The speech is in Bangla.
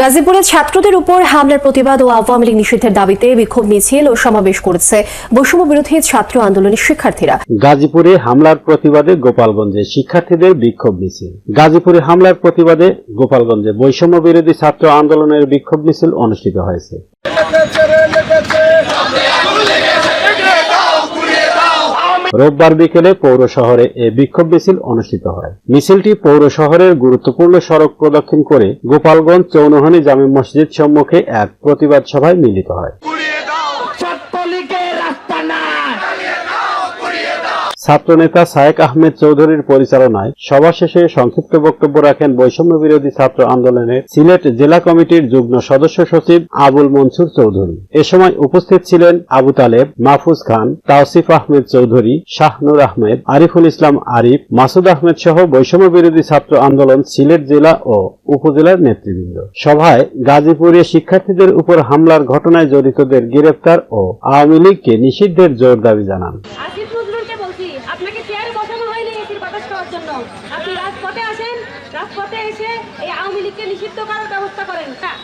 গাজীপুরে ছাত্রদের উপর হামলার প্রতিবাদ ও আওয়ামী লীগ নিষিদ্ধের দাবিতে বিক্ষোভ মিছিল ও সমাবেশ করেছে বৈষম্য বিরোধী ছাত্র আন্দোলনের শিক্ষার্থীরা। গাজীপুরে হামলার প্রতিবাদে গোপালগঞ্জে শিক্ষার্থীদের বিক্ষোভ মিছিল। গাজীপুরে হামলার প্রতিবাদে গোপালগঞ্জে বৈষম্য বিরোধী ছাত্র আন্দোলনের বিক্ষোভ মিছিল অনুষ্ঠিত হয়েছে। রোববার বিকেলে পৌর শহরে এ বিক্ষোভ মিছিল অনুষ্ঠিত হয়। মিছিলটি পৌর শহরের গুরুত্বপূর্ণ সড়ক প্রদক্ষিণ করে গোপালগঞ্জ চৌনহানি জামে মসজিদ সম্মুখে এক প্রতিবাদ সভায় মিলিত হয়। ছাত্রনেতা সায়েক আহমেদ চৌধুরীর পরিচালনায় সভা শেষে সংক্ষিপ্ত বক্তব্য রাখেন বৈষম্য বিরোধী ছাত্র আন্দোলনের সিলেট জেলা কমিটির যুগ্ম সদস্য সচিব আবুল মনসুর চৌধুরী। এ সময় উপস্থিত ছিলেন আবু তালেব, মাহফুজ খান, তাওসিফ আহমেদ চৌধুরী শাহনুর আহমেদ, আরিফুল ইসলাম আরিফ, মাসুদ আহমেদ সহ বৈষম্য বিরোধী ছাত্র আন্দোলন সিলেট জেলা ও উপজেলার নেতৃবৃন্দ। সভায় গাজীপুরে শিক্ষার্থীদের উপর হামলার ঘটনায় জড়িতদের গ্রেপ্তার ও আওয়ামী লীগকে নিষিদ্ধের জোর দাবি জানান। আপনাকে চেয়ারে বসানো হয়নি এটির বাতাস খাওয়ার জন্য? আপনি রাজপথে আসেন, রাজপথে এসে এই আওয়ামী লীগকে নিষিদ্ধ করার ব্যবস্থা করেন। হ্যাঁ।